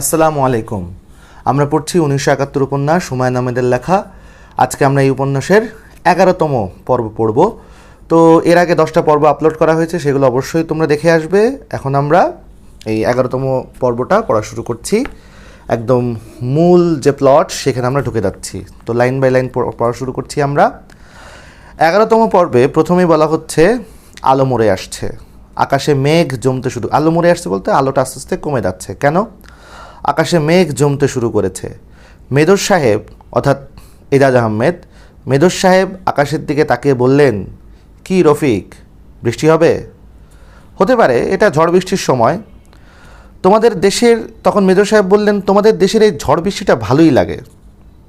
আসসালামু আলাইকুম। আমরা পড়ছি উনিশশো একাত্তর উপন্যাস, হুমায়ুন আহমেদের লেখা। আজকে আমরা এই উপন্যাসের এগারোতম পর্ব পড়ব। তো এর আগে দশটা পর্ব আপলোড করা হয়েছে, সেগুলো অবশ্যই তোমরা দেখে আসবে। এখন আমরা এই এগারোতম পর্বটা পড়া শুরু করছি। একদম মূল যে প্লট, সেখানে আমরা ঢুকে যাচ্ছি। তো লাইন বাই লাইন পড়া শুরু করছি আমরা। এগারোতম পর্বে প্রথমেই বলা হচ্ছে, আলো মরে আসছে। আকাশে মেঘ জমতে শুরু আলো মরে আসছে বলতে আলোটা আস্তে আস্তে কমে যাচ্ছে। কেন? আকাশে মেঘ জমতে শুরু করেছে। মেদর সাহেব, অর্থাৎ এজাজ আহমেদ, মেদর সাহেব আকাশের দিকে তাকিয়ে বললেন, কি রফিক, বৃষ্টি হবে? হতে পারে, এটা ঝড় বৃষ্টির সময়। তোমাদের দেশের, তখন মেজর সাহেব বললেন, তোমাদের দেশের এই ঝড় বৃষ্টিটা ভালোই লাগে।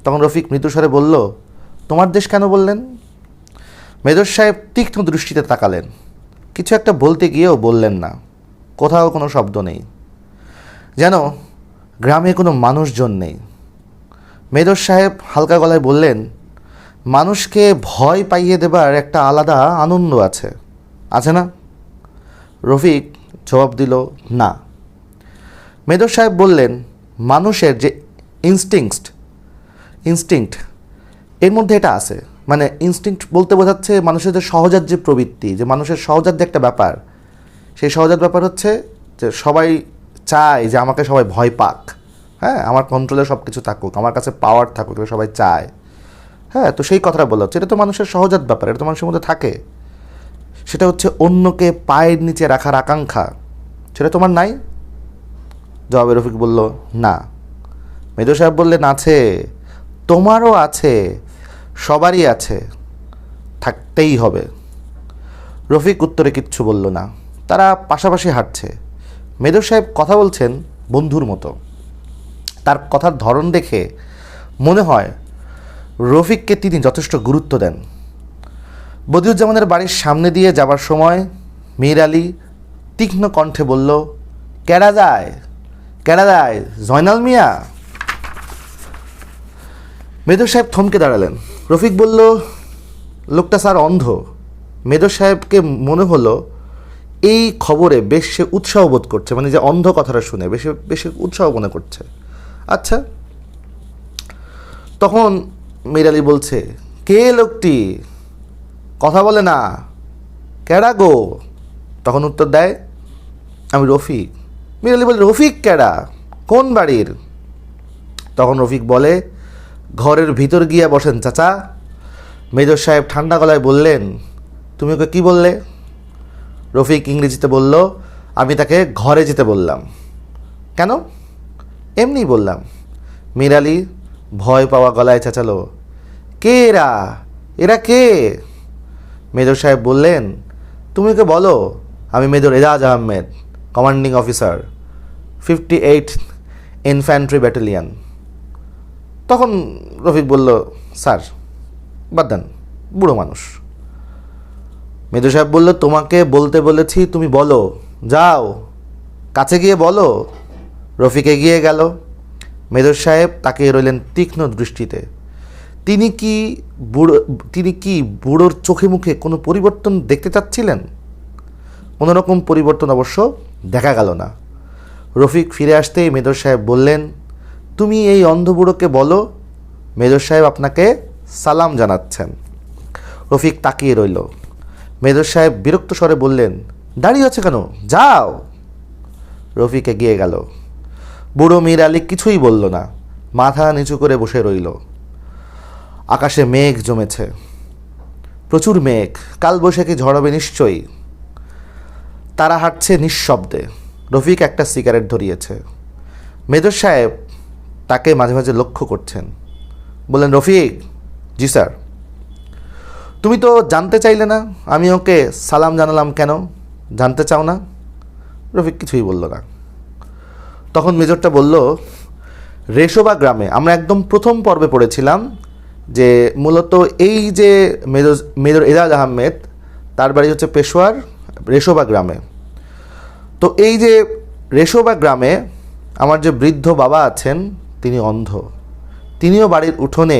তখন রফিক মৃদুস্বরে বলল, তোমার দেশ কেন বললেন? মেজর সাহেব তীক্ষ্ণ দৃষ্টিতে তাকালেন। কিছু একটা বলতে গিয়েও বললেন না। কোথাও কোনো শব্দ নেই। যেন গ্রামে কোনো মানুষজন নেই। মেদর সাহেব হালকা গলায় বললেন, মানুষকে ভয় পাইয়ে দেবার একটা আলাদা আনন্দ আছে। আছে না? রফিক জবাব দিল, না। মেদর সাহেব বললেন, মানুষের যে ইনস্টিংক্ট ইনস্টিংক্ট এর মধ্যে এটা আছে। মানে ইনস্টিংক্ট বলতে বোঝাচ্ছে মানুষের যে সহজাত যে প্রবৃত্তি, যে মানুষের সহজাত যে একটা ব্যাপার, সেই সহজাত ব্যাপার হচ্ছে যে সবাই চায় যে আমাকে সবাই ভয় পাক। হ্যাঁ আমার কন্ট্রোলে সব কিছু থাকুক, আমার কাছে পাওয়ার থাকুক এটা সবাই চায়। হ্যাঁ তো সেই কথাটা বলা হচ্ছে এটা তো মানুষের সহজাত ব্যাপার, এটা তো মানুষের মধ্যে থাকে। সেটা হচ্ছে অন্যকে পায়ের নিচে রাখার আকাঙ্ক্ষা। সেটা তোমার নাই? জবাবে রফিক বলল, না। মেজর সাহেব বললেন, আছে, তোমারও আছে, সবারই আছে, থাকতেই হবে। রফিক উত্তরে কিচ্ছু বলল না। তারা পাশাপাশি হাঁটছে। মেজর সাহেব কথা বলছেন বন্ধুর মতো। তার কথার ধরন দেখে মনে হয় রফিককে তিনি যথেষ্ট গুরুত্ব দেন। বদিউজ্জামানের বাড়ির সামনে দিয়ে যাবার সময় মীর আলী তীক্ষ্ণ কণ্ঠে বলল, কেডা যায়? কেডা যায়? জয়নাল মিয়া? মেজর সাহেব থমকে দাঁড়ালেন। রফিক বলল, লোকটা স্যার অন্ধ। মেজর সাহেবকে মনে হলো এই খবরে বেশ সে উৎসাহ বোধ করছে মানে যে অন্ধ কথাটা শুনে বেশি বেশ উৎসাহ মনে করছে। আচ্ছা তখন মীর আলী বলছে, কে লোকটি? কথা বলে না। ক্যাডা গো? তখন উত্তর দেয়, আমি রফিক। মীর আলী বলে, রফিক কেডা? কোন বাড়ির? তখন রফিক বলে, ঘরের ভিতর গিয়া বসেন, চাচা। মেজর সাহেব ঠান্ডা গলায় বললেন, তুমি ওকে কী বললে? রফিক ইংরেজিতে বলল, আমি তাকে ঘরে যেতে বললাম। কেন? এমনি বললাম মীর আলী ভয় পাওয়া গলায় চেঁচালো, কে এরা? এরা কে? মেজর সাহেব বললেন, তুমি ওকে বলো, আমি major Ejaz Ahmed commanding officer fifty eight infantry battalion তখন রফিক বলল, স্যার, বাদ দেন, বুড়ো মানুষ। মেজর সাহেব বলল, তোমাকে বলতে বলেছি, তুমি বলো। যাও, কাছে গিয়ে বলো। রফিক এগিয়ে গেল। মেজর সাহেব তাকে রইলেন তীক্ষ্ণ দৃষ্টিতে। তিনি কি বুড়ো, তিনি কি বুড়োর চোখে মুখে কোনো পরিবর্তন দেখতে চাচ্ছিলেন? কোনো রকম পরিবর্তন অবশ্য দেখা গেল না। রফিক ফিরে আসতেই মেজর সাহেব বললেন, তুমি এই অন্ধ বুড়োকে বলো, মেজর সাহেব আপনাকে সালাম জানাচ্ছেন। রফিক তাকিয়ে রইল। মেজর সাহেব বিরক্ত স্বরে বললেন, দাঁড়িয়ে আছে কেন? যাও। রফিক এগিয়ে গেল। বুড়ো মীর আলী কিছুই বলল না, মাথা নিচু করে বসে রইল। আকাশে মেঘ জমেছে। প্রচুর মেঘ কাল বৈশাখী ঝড়বে নিশ্চয়ই। তারা হাঁটছে নিঃশব্দে। রফিক একটা সিগারেট ধরিয়েছে। মেজর সাহেব তাকে মাঝে মাঝে লক্ষ্য করছেন। বললেন, রফিক? জি, স্যার। তুমি তো জানতে চাইলে না, আমি ওকে সালাম জানালাম কেন? জানতে চাও না? রফিক কিছুই বলল না। তখন মেজরটা বলল, রেশোবা গ্রামে আমরা একদম প্রথম পর্বে পড়েছিলাম যে মূলত এই যে মেজর মেজর এজাজ আহমেদ, তার বাড়ি হচ্ছে পেশোয়ার রেশোবা গ্রামে। তো এই যে রেশোবা গ্রামে আমার যে বৃদ্ধ বাবা আছেন, তিনি অন্ধ। তিনিও বাড়ির উঠোনে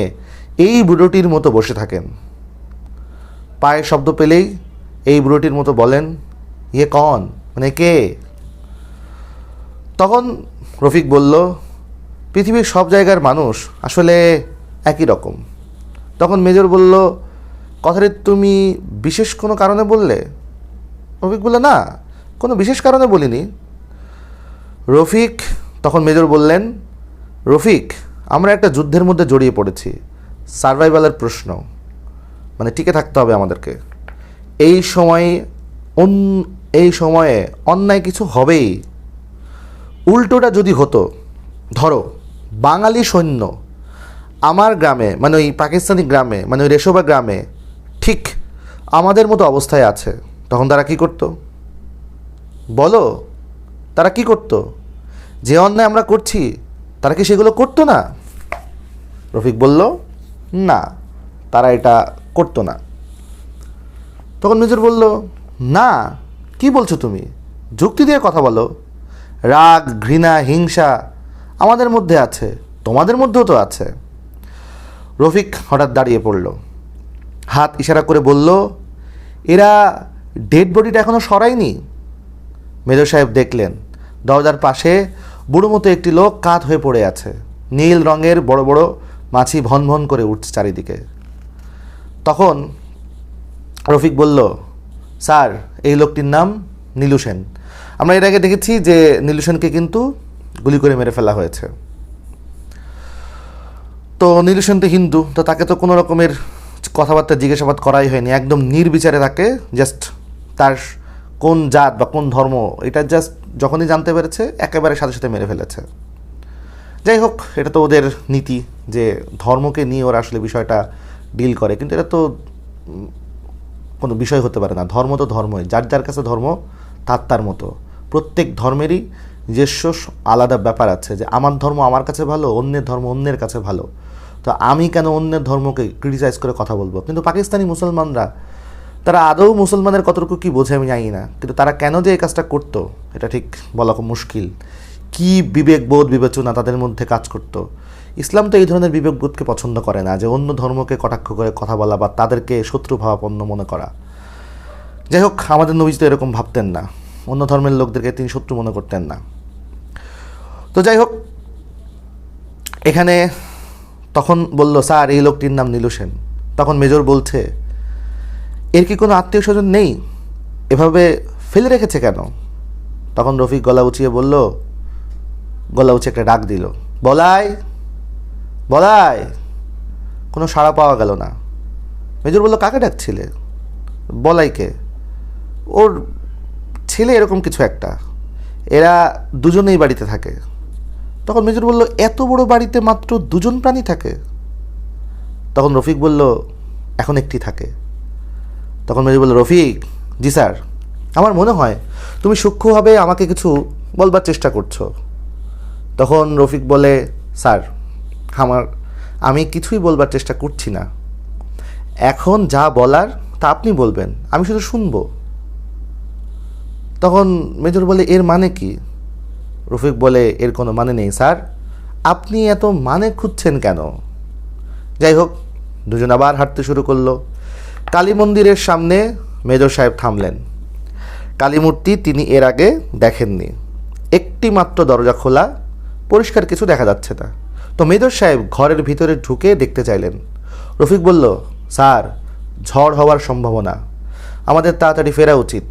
এই বুড়োটির মতো বসে থাকেন। পায়ের শব্দ পেলেই এই বুড়োটির মতো বলেন ইয়ে কন? মানে কে? তখন রফিক বলল, পৃথিবীর সব জায়গার মানুষ আসলে একই রকম। তখন মেজর বলল, কথাটি তুমি বিশেষ কোনো কারণে বললে? রফিক বলল, না, কোনো বিশেষ কারণে বলিনি। রফিক, তখন মেজর বললেন, রফিক, আমরা একটা যুদ্ধের মধ্যে জড়িয়ে পড়েছি। সার্ভাইভালের প্রশ্ন। মানে টিকে থাকতে হবে আমাদেরকে। এই সময়ে এই সময়ে অন্যায় কিছু হবেই। উল্টোটা যদি হতো, ধরো, বাঙালি সৈন্য আমার গ্রামে মানে ওই পাকিস্তানি গ্রামে মানে ওই রেশোবা গ্রামে, ঠিক আমাদের মতো অবস্থায় আছে, তখন তারা কি করতো? বলো, তারা কি করতো? যে অন্যায় আমরা করছি, তারা কি সেগুলো করতো না? রফিক বলল, না, তারা এটা করতো না। তখন মেজর বলল, না, কি বলছো তুমি? যুক্তি দিয়ে কথা বলো। রাগ, ঘৃণা, হিংসা আমাদের মধ্যে আছে, তোমাদের মধ্যেও তো আছে। রফিক হঠাৎ দাঁড়িয়ে পড়ল। হাত ইশারা করে বলল, এরা ডেড বডিটা এখনও সরায়নি? মেজর সাহেব দেখলেন, দরজার পাশে বুড়ো মতো একটি লোক কাত হয়ে পড়ে আছে। নীল রঙের বড় বড় মাছি ভন ভন করে উঠছে চারিদিকে। তখন রফিক বলল, স্যার, এই লোকটির নাম নীলু সেন। আমরা এর আগে দেখেছি যে নীলু সেনকে কিন্তু গুলি করে মেরে ফেলা হয়েছে। তো নীলু সেন তো হিন্দু, তো তাকে তো কোনো রকমের কথাবার্তা জিজ্ঞাসাবাদ করাই হয়নি। একদম নির্বিচারে তাকে জাস্ট তার কোন জাত বা কোন ধর্ম, এটা জাস্ট যখনই জানতে পেরেছে, একেবারে সাথে সাথে মেরে ফেলেছে। যাই হোক, এটা তো ওদের নীতি যে ধর্মকে নিয়ে ওরা আসলে বিষয়টা ডিল করে, কিন্তু এটা তো কোনো বিষয় হতে পারে না। ধর্ম তো ধর্মই, যার যার কাছে ধর্ম, তার তার মতো। প্রত্যেক ধর্মেরই নিজস্ব আলাদা ব্যাপার আছে যে, আমার ধর্ম আমার কাছে ভালো, অন্যের ধর্ম অন্যের কাছে ভালো। তো আমি কেন অন্যের ধর্মকে ক্রিটিসাইজ করে কথা বলব? কিন্তু পাকিস্তানি মুসলমানরা, তারা আদৌ মুসলমানের কতটুকু কী বোঝে আমি জানি না। কিন্তু তারা কেন যে এই কাজটা করতো, এটা ঠিক বলা খুব মুশকিল। কী বিবেকবোধ বিবেচনা তাদের মধ্যে কাজ করতো? ইসলাম তো এই ধরনের বিবেকবোধকে পছন্দ করে না, যে অন্য ধর্মকে কটাক্ষ করে কথা বলা বা তাদেরকে শত্রু ভাবাপন্ন মনে করা। যাই হোক, আমাদের নবীজ তো এরকম ভাবতেন না। অন্য ধর্মের লোকদেরকে তিনি শত্রু মনে করতেন না। তো যাই হোক, এখানে তখন বলল, স্যার, এই লোকটির নাম নীলু সেন। তখন মেজর বলছে, এর কি কোনো আত্মীয় স্বজন নেই? এভাবে ফেলে রেখেছে কেন? তখন রফিক গলা উঁচিয়ে বলল, গলা উঁচিয়ে একটা ডাক দিল, বলাই বলাই, কোনো সাড়া পাওয়া গেল না। মেজর বলল, কাকে ডাকছিলে? বলাইকে, ওর ছেলে এরকম কিছু একটা। এরা দুজনেই বাড়িতে থাকে। তখন মেজর বলল, এত বড় বাড়িতে মাত্র দুজন প্রাণী থাকে? তখন রফিক বলল, এখন একটি থাকে। তখন মেজর বলল, রফিক, জি স্যার, আমার মনে হয় তুমি সূক্ষ্মভাবে আমাকে কিছু বলবার চেষ্টা করছ। তখন রফিক বলে, স্যার আমার, আমি কিছুই বলবার চেষ্টা করছি না। এখন যা বলার, তা আপনি বলবেন, আমি শুধু শুনব। তখন মেজর বলে, এর মানে কি? রফিক বলে, এর কোনো মানে নেই, স্যার। আপনি এত মানে খুঁজছেন কেন? যাই হোক, দুজন আবার হাঁটতে শুরু করল। কালী মন্দিরের সামনে মেজর সাহেব থামলেন। কালী মূর্তি তিনি এর আগে দেখেননি। একটি মাত্র দরজা খোলা, পরিষ্কার কিছু দেখা যাচ্ছে না। তো মেজর সাহেব ঘরের ভিতরে ঢুকে দেখতে চাইলেন। রফিক বলল, স্যার, ঝড় হওয়ার সম্ভাবনা। আমাদের তাড়াতাড়ি ফেরা উচিত।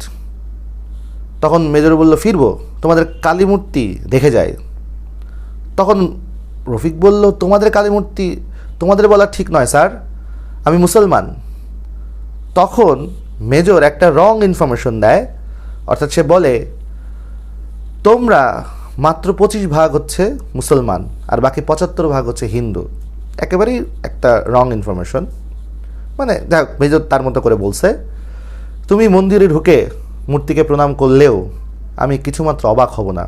তখন মেজর বলল, ফিরবো, তোমাদের কালী মূর্তি দেখে যায় তখন রফিক বলল, তোমাদের কালী মূর্তি তোমাদের বলা ঠিক নয়, স্যার। আমি মুসলমান। তখন মেজর একটা রং ইনফরমেশন দেয়, অর্থাৎ সে বলে, তোমরা মাত্র পঁচিশ ভাগ হচ্ছে মুসলমান আর বাকি পঁচাত্তর ভাগ হচ্ছে হিন্দু। একেবারেই একটা রং ইনফরমেশন মানে হোক, মেজর তার মতো করে বলছে তুমি মন্দিরে ঢুকে মূর্তিকে প্রণাম করলেও আমি কিছুমাত্র অবাক হব না।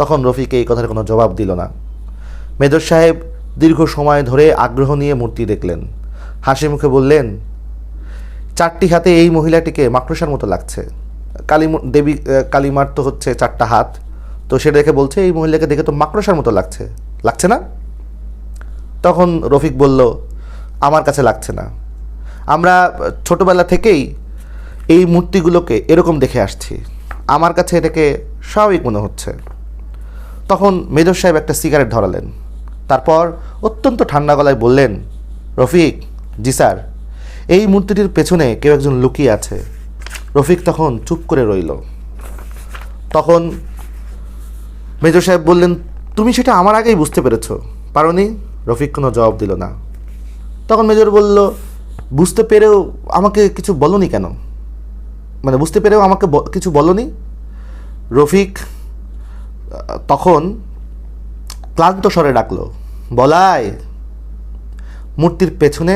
তখন রফিকে এই কথার কোনো জবাব দিল না। মেজর সাহেব দীর্ঘ সময় ধরে আগ্রহ নিয়ে মূর্তি দেখলেন। হাসি মুখে বললেন চারটি হাতে এই মহিলাটিকে মাকড়সার মতো লাগছে। কালী দেবী কালীমার তো হচ্ছে চারটা হাত। তো সেটা দেখে বলছে, এই মহিলাকে দেখে তো মাকড়সার মতো লাগছে। লাগছে না? তখন রফিক বলল, আমার কাছে লাগছে না। আমরা ছোটোবেলা থেকেই এই মূর্তিগুলোকে এরকম দেখে আসছি। আমার কাছে এটাকে স্বাভাবিক মনে হচ্ছে। তখন মেজর সাহেব একটা সিগারেট ধরালেন। তারপর অত্যন্ত ঠান্ডা গলায় বললেন, রফিক, জি স্যার, এই মূর্তিটির পেছনে কেউ একজন লুকিয়ে আছে। রফিক তখন চুপ করে রইল। তখন মেজর সাহেব বললেন, তুমি সেটা আমার আগেই বুঝতে পেরেছ। পারোনি? রফিক কোনো জবাব দিল না। তখন মেজর বলল, বুঝতে পেরেও আমাকে কিছু বলনি কেন? মানে বুঝতে পেরেও আমাকে কিছু বলনি? রফিক তখন ক্লান্ত স্বরে ডাকলো, বলাই! মূর্তির পেছনে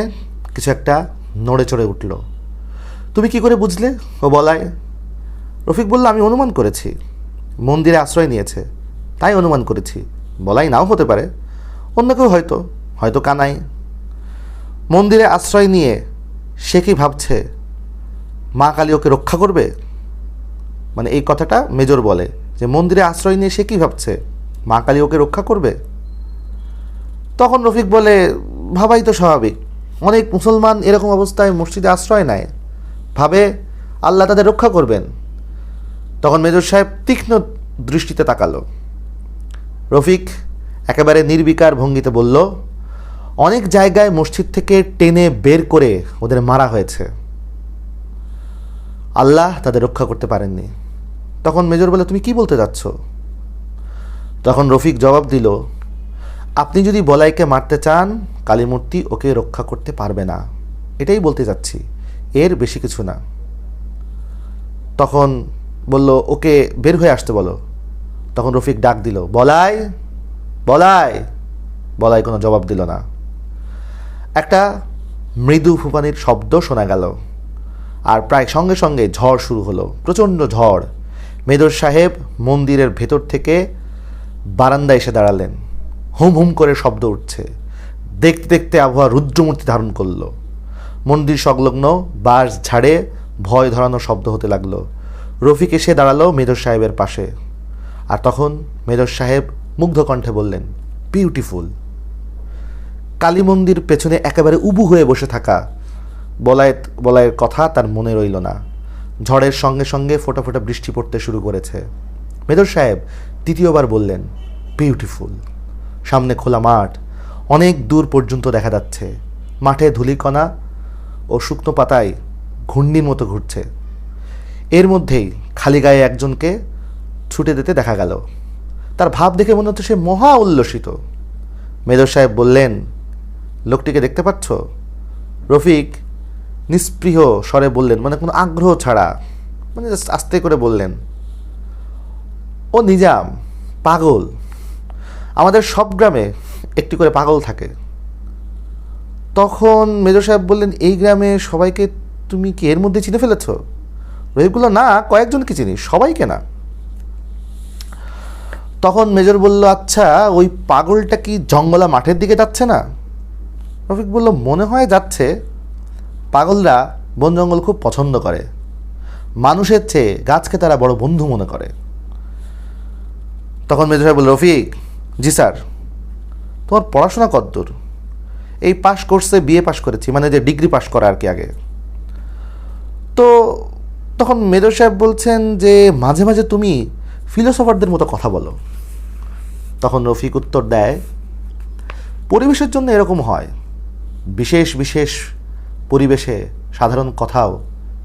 কিছু একটা নড়ে চড়ে উঠল। তুমি কি করে বুঝলে ও বলায় রফিক বলল, আমি অনুমান করেছি। মন্দিরে আশ্রয় নিয়েছে। তাই অনুমান করেছি। বলাই নাও হতে পারে। অন্য কেউ হয়তো হয়তো কানাই। মন্দিরে আশ্রয় নিয়ে সে কি ভাবছে? মা কালী ওকে রক্ষা করবে? মানে এই কথাটা মেজর বলে যে মন্দিরে আশ্রয় নিয়ে সে কি ভাবছে? মা কালী ওকে রক্ষা করবে? তখন রফিক বলে, ভাবাই তো স্বাভাবিক। অনেক মুসলমান এরকম অবস্থায় মসজিদে আশ্রয় নেয়। ভাবে, আল্লাহ তাদের রক্ষা করবেন। তখন মেজর সাহেব তীক্ষ্ণ দৃষ্টিতে তাকালো। রফিক একেবারে নির্বিকার ভঙ্গিতে বলল, অনেক জায়গায় মসজিদ থেকে টেনে বের করে ওদের মারা হয়েছে। আল্লাহ তাদের রক্ষা করতে পারেননি। তখন মেজর বলে তুমি কি বলতে যাচ্ছ? তখন রফিক জবাব দিল, আপনি যদি বলাইকে মারতে চান, কালীমূর্তি ওকে রক্ষা করতে পারবে না। এটাই বলতে যাচ্ছি, এর বেশি কিছু না। তখন বলল, ওকে বের হয়ে আসতে বলো। তখন রফিক ডাক দিল, বলাই বলাই। বলাই কোনো জবাব দিল না। একটা মৃদু ফুপানির শব্দ শোনা গেল আর প্রায় সঙ্গে সঙ্গে ঝড় শুরু হলো, প্রচণ্ড ঝড়। মেদর সাহেব মন্দিরের ভেতর থেকে বারান্দায় এসে দাঁড়ালেন। হুম হুম করে শব্দ উঠছে। দেখতে দেখতে আবহাওয়া রুদ্রমূর্তি ধারণ করল। মন্দির সংলগ্ন বাস ঝাড়ে ভয় ধরানো শব্দ হতে লাগল। রফিক এসে দাঁড়াল মেদর সাহেবের পাশে। আর তখন মেদর সাহেব মুগ্ধ কণ্ঠে বললেন বিউটিফুল কালী মন্দির পেছনে একেবারে উবু হয়ে বসে থাকা বলায়েত, বলায়ের কথা তার মনে রইল না। ঝড়ের সঙ্গে সঙ্গে ফোটা ফোটা বৃষ্টি পড়তে শুরু করেছে। মেদর সাহেব তৃতীয়বার বললেন বিউটিফুল সামনে খোলা মাঠ, অনেক দূর পর্যন্ত দেখা যাচ্ছে। মাঠে ধূলিকণা ও শুকনো পাতায় ঘূর্ণির মতো ঘুরছে। এর মধ্যেই খালি গায়ে একজনকে ছুটে যেতে দেখা গেল। তার ভাব দেখে মনে হচ্ছে সে মহা উল্লসিত। মেদর সাহেব বললেন, লোকটিকে দেখতে পাচ্ছ? রফিক নিস্পৃহ স্বরে বললেন মানে কোনো আগ্রহ ছাড়া। মানে জাস্ট আস্তে করে বললেন, ও নিজাম, পাগল। আমাদের সব গ্রামে একটি করে পাগল থাকে। তখন মেজর সাহেব বললেন, এই গ্রামে সবাইকে তুমি কি এর মধ্যে চিনে ফেলেছ? রহিবগুলো না, কয়েকজনকে চিনি, সবাইকে না। তখন মেজর বলল আচ্ছা ওই পাগলটা কি জঙ্গলা মাঠের দিকে যাচ্ছে না? রফিক বলল, মনে হয় যাচ্ছে। পাগলরা বন জঙ্গল খুব পছন্দ করে। মানুষের চেয়ে গাছকে তারা বড় বন্ধু মনে করে। তখন মেজর সাহেব বলল, রফিক, জি স্যার, তোমার পড়াশোনা কদ্দূর এই পাশ কোর্সে বিএ পাশ করেছি মানে যে ডিগ্রি পাশ করা আর কি আগে। তো তখন মেজর সাহেব বলছেন যে, মাঝে মাঝে তুমি ফিলোসফারদের মতো কথা বলো। তখন রফিক উত্তর দেয়, পরিবেশের জন্য এরকম হয়। বিশেষ বিশেষ পরিবেশে সাধারণ কথাও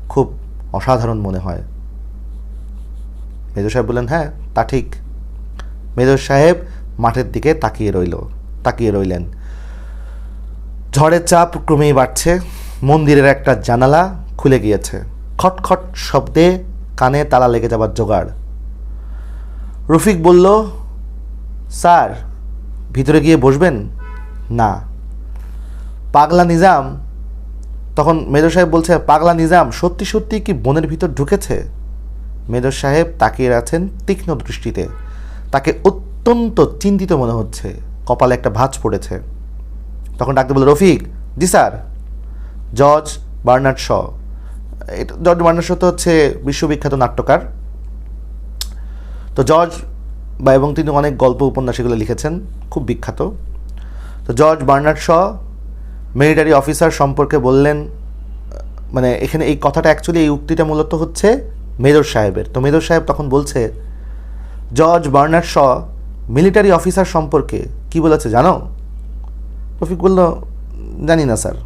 খুব অসাধারণ মনে হয়। মেজর সাহেব বললেন হ্যাঁ তা ঠিক। মেজর সাহেব মাঠের দিকে তাকিয়ে রইল, তাকিয়ে রইলেন। ঝড়ের চাপ ক্রমেই বাড়ছে, মন্দিরের একটা জানালা খুলে গিয়েছে। খটখট শব্দে কানে তালা লেগে যাবার জোগাড়। রফিক বলল, স্যার, ভিতরে গিয়ে বসবেন? না। পাগলা নিজাম? তখন মেজর সাহেব বলছে, পাগলা নিজাম, সত্যি সত্যি কি বনের ভিতর ঢুকেছে? মেজর সাহেব তাকিয়ে আছেন তীক্ষ্ণ দৃষ্টিতে। তাকে অত্যন্ত চিন্তিত মনে হচ্ছে, কপালে একটা ভাঁজ পড়েছে। তখন ডাকতে বলল, রফিক, জি স্যার। George Bernard Shaw. এটা জর্জ বার্নার্ড শ তো হচ্ছে বিশ্ববিখ্যাত নাট্যকার। তো জর্জ বা এবং তিনি অনেক গল্প উপন্যাস এগুলো লিখেছেন, খুব বিখ্যাত। তো George Bernard Shaw, military officer সম্পর্কে বললেন মানে এখানে এই কথাটা অ্যাকচুয়ালি এই উক্তিটা মূলত হচ্ছে মেজর সাহেবের। তো মেজর সাহেব তখন বলছে, George Bernard Shaw, military officer সম্পর্কে কি বলেছে জানো? রফিক বলল, জানি না স্যার।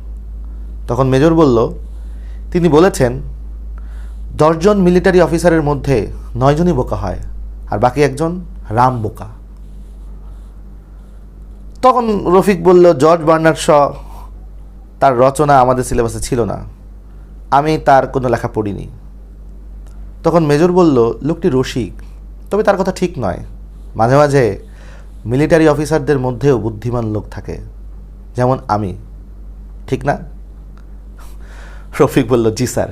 তখন মেজর বলল, তিনি বলেছেন, দশজন মিলিটারি অফিসারের মধ্যে নয়জনই বোকা হয়। আর বাকি একজন রাম বোকা। তখন রফিক বলল, জর্জ বার্নার্ড শ, তার রচনা আমাদের সিলেবাসে ছিল না। আমি তার কোনো লেখা পড়িনি। তখন মেজর বলল, লোকটি রসিক, তবে তার কথা ঠিক নয়। মাঝে মাঝে মিলিটারি অফিসারদের মধ্যেও বুদ্ধিমান লোক থাকে, যেমন আমি। ঠিক না? রফিক বলল, জি স্যার।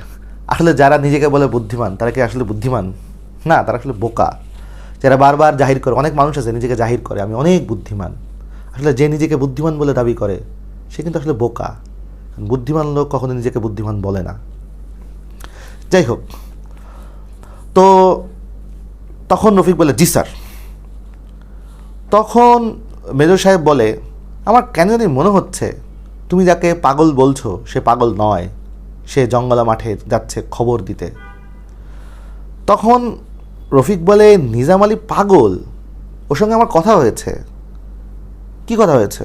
আসলে যারা নিজেকে বলে বুদ্ধিমান, তারা কি আসলে বুদ্ধিমান? না, তারা আসলে বোকা। যারা বারবার জাহির করে, অনেক মানুষ আছে নিজেকে জাহির করে, আমি অনেক বুদ্ধিমান। আসলে যে নিজেকে বুদ্ধিমান বলে দাবি করে, সে কিন্তু আসলে বোকা। বুদ্ধিমান লোক কখনো নিজেকে বুদ্ধিমান বলে না। যাই হোক, তো তখন রফিক বলে, জি স্যার। তখন মেজর সাহেব বলে, আমার কেন জানি মনে হচ্ছে, তুমি যাকে পাগল বলছো, সে পাগল নয়। সে জঙ্গলা মাঠে যাচ্ছে খবর দিতে। তখন রফিক বলে, নিজাম আলী পাগল। ওর সঙ্গে আমার কথা হয়েছে। কি কথা হয়েছে?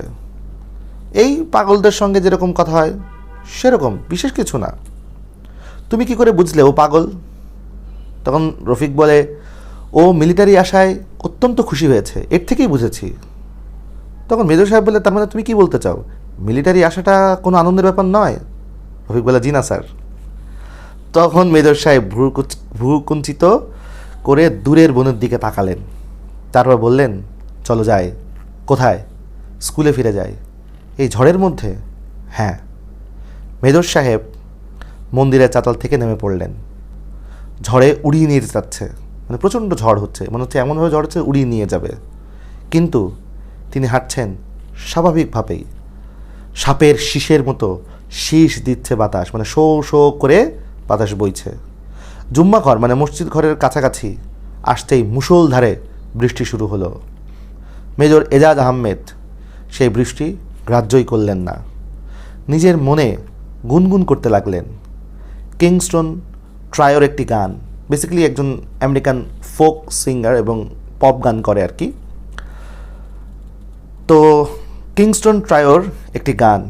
এই পাগলদের সঙ্গে যেরকম কথা হয়, সেরকম, বিশেষ কিছু না। তুমি কি করে বুঝলে ও পাগল? তখন রফিক বলে, ও মিলিটারি আশায় অত্যন্ত খুশি হয়েছে, এর থেকেই বুঝেছি। তখন মেজর সাহেব বলে, তার মানে তুমি কি বলতে চাও? মিলিটারি আশাটা কোনো আনন্দের ব্যাপার নয়? রফিক বলে, জি না, স্যার। তখন মেজর সাহেব ভ্রু কুচ- ভ্রু কুঞ্চিত করে দূরের বনের দিকে তাকালেন। তারপর বললেন, চলো যাই। কোথায়? স্কুলে ফিরে যাই। এই ঝড়ের মধ্যে? হ্যাঁ। মেজর সাহেব মন্দিরের চাতাল থেকে নেমে পড়লেন। ঝড়ে উড়িয়ে নিয়ে যাচ্ছে মানে প্রচণ্ড ঝড় হচ্ছে। মনে হচ্ছে এমনভাবে ঝড় হচ্ছে উড়িয়ে নিয়ে যাবে। কিন্তু তিনি হাঁটছেন স্বাভাবিকভাবেই। সাপের শীষের মতো শীষ দিচ্ছে বাতাস। মানে শো শো করে বাতাস বইছে। জুম্মা ঘর মানে মসজিদ ঘরের কাছাকাছি আসতেই মুষলধারে বৃষ্টি শুরু হলো। মেজর এজাজ আহমেদ সেই বৃষ্টি গ্রাহ্যই করলেন না। নিজের মনে গুনগুন করতে লাগলেন। কিংস্টন ট্রায়োর একটি গান বেসিক্যালি একজন আমেরিকান ফোক সিঙ্গার এবং পপ গান করে আর কি। তো কিংস্টন ট্রায়োর একটি গান,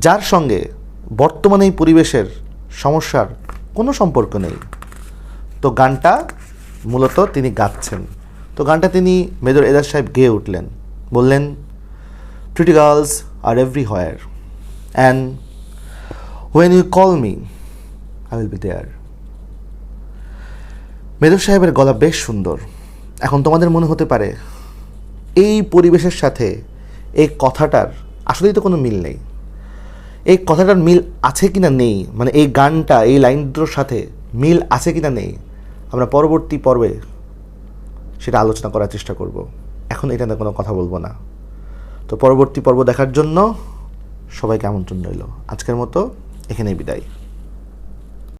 যার সঙ্গে বর্তমানে এই পরিবেশের সমস্যার কোনো সম্পর্ক নেই। তো গানটা মূলত তিনি গাচ্ছেন। তো গানটা তিনি মেজর এজাজ সাহেব গেয়ে উঠলেন। বললেন pretty girls are everywhere and when you call me I will be there major সাহেবের গলা বেশ সুন্দর। এখন তোমাদের মনে হতে পারে, এই পরিবেশের সাথে এই কথাটার আসলেই তো কোনো মিল নেই। এই কথাটার মিল আছে কি না নেই? মানে এই গানটা, এই লাইন দুটোর সাথে মিল আছে কি না নেই? আমরা পরবর্তী পর্বে সেটা আলোচনা করার চেষ্টা করব। এখন এটা নিয়ে কোনো কথা বলব না। তো পরবর্তী পর্ব দেখার জন্য সবাইকে আমন্ত্রণ রইল। আজকের মতো এখানেই বিদায়।